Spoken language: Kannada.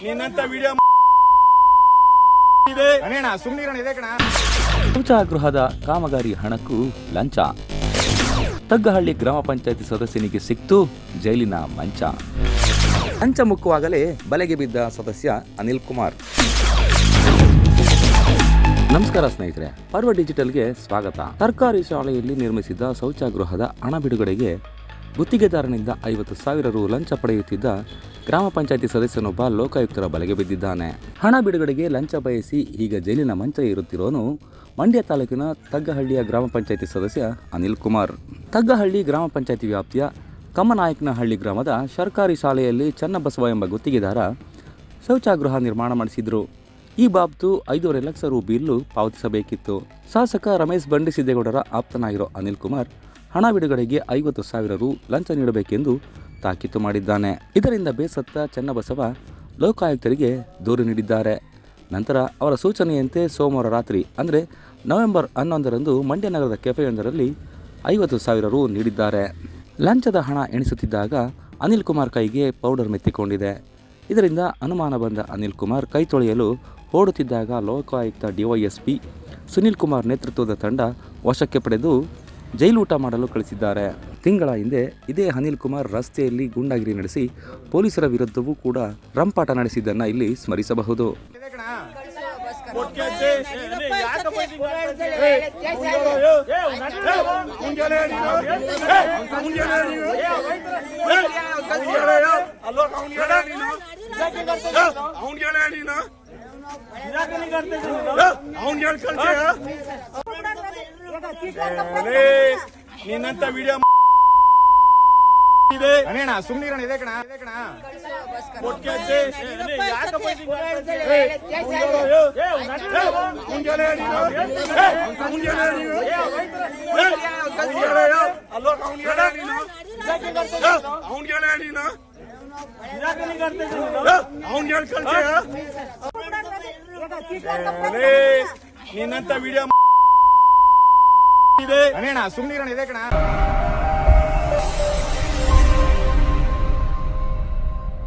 ನಿನ್ನಂತ ವಿಡಿಯೋ ಕಣ ಶೌಚಾಗೃಹದ ಕಾಮಗಾರಿ ಹಣಕ್ಕೂ ಲಂಚ ತಗ್ಗಹಳ್ಳಿ ಗ್ರಾಮ ಪಂಚಾಯತಿ ಸದಸ್ಯನಿಗೆ ಸಿಕ್ತು ಜೈಲಿನ ಮಂಚ. ಮಂಚ ಮುಕ್ಕುವಾಗಲೇ ಬಲೆಗೆ ಬಿದ್ದ ಸದಸ್ಯ ಅನಿಲ್ ಕುಮಾರ್. ನಮಸ್ಕಾರ ಸ್ನೇಹಿತರೆ ಪರ್ವ ಡಿಜಿಟಲ್ಗೆ ಸ್ವಾಗತ. ಸರ್ಕಾರಿ ಶಾಲೆಯಲ್ಲಿ ನಿರ್ಮಿಸಿದ್ದ ಶೌಚಾಗೃಹದ ಹಣ ಬಿಡುಗಡೆಗೆ ಗುತ್ತಿಗೆದಾರನಿಂದ ಐವತ್ತು ಸಾವಿರ ರು ಲಂಚ ಪಡೆಯುತ್ತಿದ್ದ ಗ್ರಾಮ ಪಂಚಾಯತಿ ಸದಸ್ಯನೊಬ್ಬ ಲೋಕಾಯುಕ್ತರ ಬಲೆಗೆ ಬಿದ್ದಿದ್ದಾನೆ. ಹಣ ಬಿಡುಗಡೆಗೆ ಲಂಚ ಬಯಸಿ ಈಗ ಜೈಲಿನ ಮಂಚ ಏರುತ್ತಿರೋನು ಮಂಡ್ಯ ತಾಲೂಕಿನ ತಗ್ಗಹಳ್ಳಿಯ ಗ್ರಾಮ ಪಂಚಾಯತಿ ಸದಸ್ಯ ಅನಿಲ್ ಕುಮಾರ್. ತಗ್ಗಹಳ್ಳಿ ಗ್ರಾಮ ಪಂಚಾಯತಿ ವ್ಯಾಪ್ತಿಯ ಕಮ್ಮನಾಯಕನಹಳ್ಳಿ ಗ್ರಾಮದ ಸರ್ಕಾರಿ ಶಾಲೆಯಲ್ಲಿ ಚನ್ನಬಸವ ಎಂಬ ಗುತ್ತಿಗೆದಾರ ಶೌಚಾಗೃಹ ನಿರ್ಮಾಣ ಮಾಡಿಸಿದ್ರು. ಈ ಬಾಬ್ತು ಐದೂವರೆ ಲಕ್ಷ ರು ಬಿಲ್ಲು ಪಾವತಿಸಬೇಕಿತ್ತು. ಶಾಸಕ ರಮೇಶ್ ಬಂಡಿಸಿದ್ದೇಗೌಡರ ಆಪ್ತನಾಗಿರೋ ಅನಿಲ್ ಕುಮಾರ್ ಹಣ ಬಿಡುಗಡೆಗೆ ಐವತ್ತು ಸಾವಿರ ರು ಲಂಚ ನೀಡಬೇಕೆಂದು ತಾಕೀತು ಮಾಡಿದ್ದಾನೆ. ಇದರಿಂದ ಬೇಸತ್ತ ಚನ್ನಬಸವ ಲೋಕಾಯುಕ್ತರಿಗೆ ದೂರು ನೀಡಿದ್ದಾರೆ. ನಂತರ ಅವರ ಸೂಚನೆಯಂತೆ ಸೋಮವಾರ ರಾತ್ರಿ, ಅಂದರೆ ನವೆಂಬರ್ ಹನ್ನೊಂದರಂದು ಮಂಡ್ಯ ನಗರದ ಕೆಫೆಯೊಂದರಲ್ಲಿ ಐವತ್ತು ಸಾವಿರ ರು ನೀಡಿದ್ದಾರೆ. ಲಂಚದ ಹಣ ಎಣಿಸುತ್ತಿದ್ದಾಗ ಅನಿಲ್ ಕುಮಾರ್ ಕೈಗೆ ಪೌಡರ್ ಮೆತ್ತಿಕೊಂಡಿದೆ. ಇದರಿಂದ ಅನುಮಾನ ಬಂದ ಅನಿಲ್ ಕುಮಾರ್ ಕೈ ತೊಳೆಯಲು ಓಡುತ್ತಿದ್ದಾಗ ಲೋಕಾಯುಕ್ತ ಡಿವೈಎಸ್ಪಿ ಸುನಿಲ್ ಕುಮಾರ್ ನೇತೃತ್ವದ ತಂಡ ವಶಕ್ಕೆ ಪಡೆದು ಜೈಲೂಟ ಮಾಡಲು ಕಳಿಸಿದ್ದಾರೆ. ತಿಂಗಳ ಹಿಂದೆ ಇದೇ ಅನಿಲ್ ಕುಮಾರ್ ರಸ್ತೆಯಲ್ಲಿ ಗುಂಡಾಗಿರಿ ನಡೆಸಿ ಪೊಲೀಸರ ವಿರುದ್ಧವೂ ಕೂಡ ರಂಪಾಟ ನಡೆಸಿದ್ದನ್ನು ಇಲ್ಲಿ ಸ್ಮರಿಸಬಹುದು. ನಿನ್ನಂತ ವಿಡಿಯೋ ಇದೆ ಅಣ್ಣ ಸುಮ್ನಿರಣ ಇದೆ ಕಣ ಇದೆ ಕಣ ಅವ್ನಿಗೆ ಹೇಳು ನೀನು. ಅವ್ನಿಗೆ ಹೇಳು ಕಳ್ಸಿ. ನಿನ್ನಂತ ವಿಡಿಯೋ ಇದೆ. ಸುಮ್ನಿರಣ ಇದೆ ಕಣ.